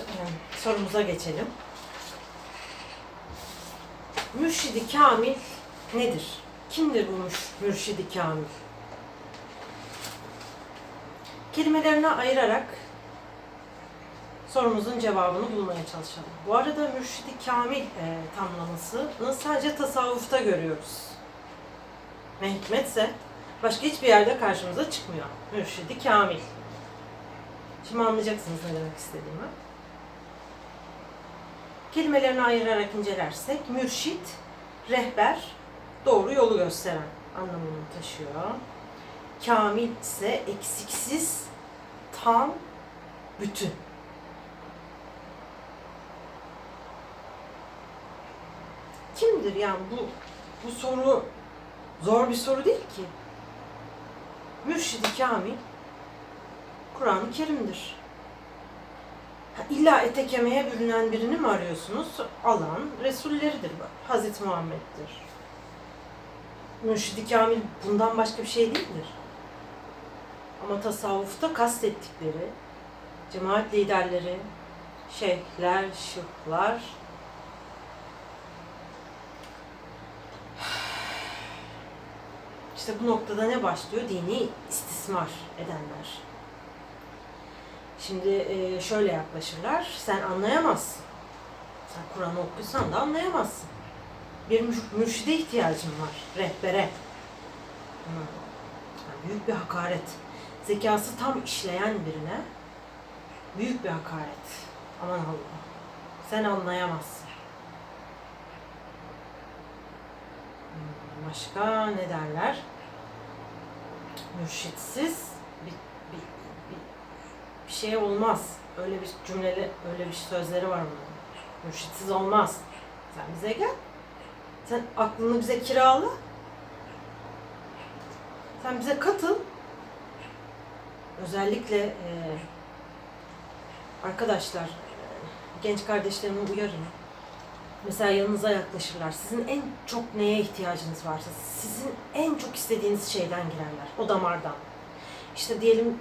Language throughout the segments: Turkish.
e, sorumuza geçelim. Mürşidi Kamil nedir? Kimdir bu Mürşidi Kamil? Kelimelerine ayırarak sorumuzun cevabını bulmaya çalışalım. Bu arada Mürşidi Kamil e, tamlamasını sadece tasavvufta görüyoruz. Ve hikmetse başka hiçbir yerde karşımıza çıkmıyor. Mürşidi Kamil. Şimdi anlayacaksınız ne demek istediğimi. Kelimelerini ayırarak incelersek mürşit, rehber, doğru yolu gösteren anlamını taşıyor. Kamil ise eksiksiz, tam, bütün. Kimdir yani bu bu soru zor bir soru değil ki. Mürşidi Kamil Kur'an-ı Kerim'dir. İlla ete kemiğe bürünen birini mi arıyorsunuz? Allah'ın Resulleridir. Hazreti Muhammed'dir. Mürşidi Kamil bundan başka bir şey değildir. Ama tasavvufta kastettikleri cemaat liderleri, şeyhler, şıhlar, işte bu noktada ne başlıyor? Dini istismar edenler. Şimdi e, şöyle yaklaşırlar. Sen anlayamazsın. Sen Kur'an'ı okusan da anlayamazsın. Bir mür- mürşide ihtiyacın var. Rehbere. Yani büyük bir hakaret. Zekası tam işleyen birine büyük bir hakaret. Aman Allah. Sen anlayamazsın. Başka ne derler? Mürşitsiz bir, bir, bir, bir şey olmaz. Öyle bir cümleli, öyle bir sözleri var onun. Mürşitsiz olmaz. Sen bize gel. Sen aklını bize kirala. Sen bize katıl. Özellikle e, arkadaşlar, e, genç kardeşlerimi uyarın. Mesela yanınıza yaklaşırlar. Sizin en çok neye ihtiyacınız varsa, sizin en çok istediğiniz şeyden girerler. O damardan. İşte diyelim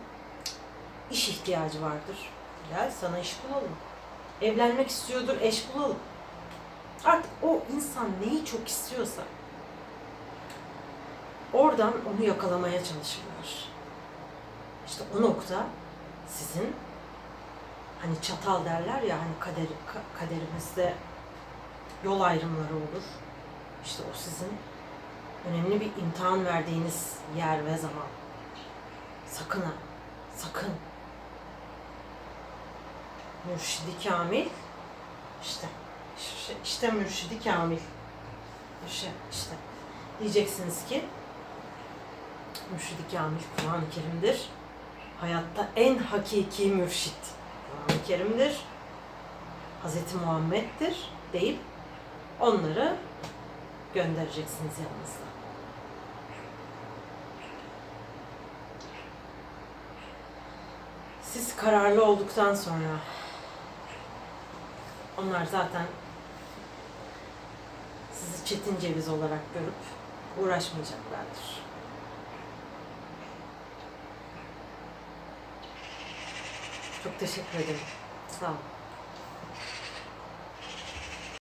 iş ihtiyacı vardır. Gel sana iş bulalım. Evlenmek istiyordur, eş bulalım. Artık o insan neyi çok istiyorsa oradan onu yakalamaya çalışırlar. İşte o nokta sizin hani çatal derler ya hani kader, ka- kaderimizde yol ayrımları olur. İşte o sizin önemli bir imtihan verdiğiniz yer ve zaman. Sakın ha, sakın. Mürşidi Kamil, işte, işte, Mürşidi Kamil. İşte, işte. Diyeceksiniz ki, Mürşidi Kamil Kur'an-ı Kerim'dir. Hayatta en hakiki mürşit Kur'an-ı Kerim'dir. Hazreti Muhammed'dir deyip onları göndereceksiniz yanınızda. Siz kararlı olduktan sonra onlar zaten sizi çetin ceviz olarak görüp uğraşmayacaklardır. Çok teşekkür ederim. Sağ olun.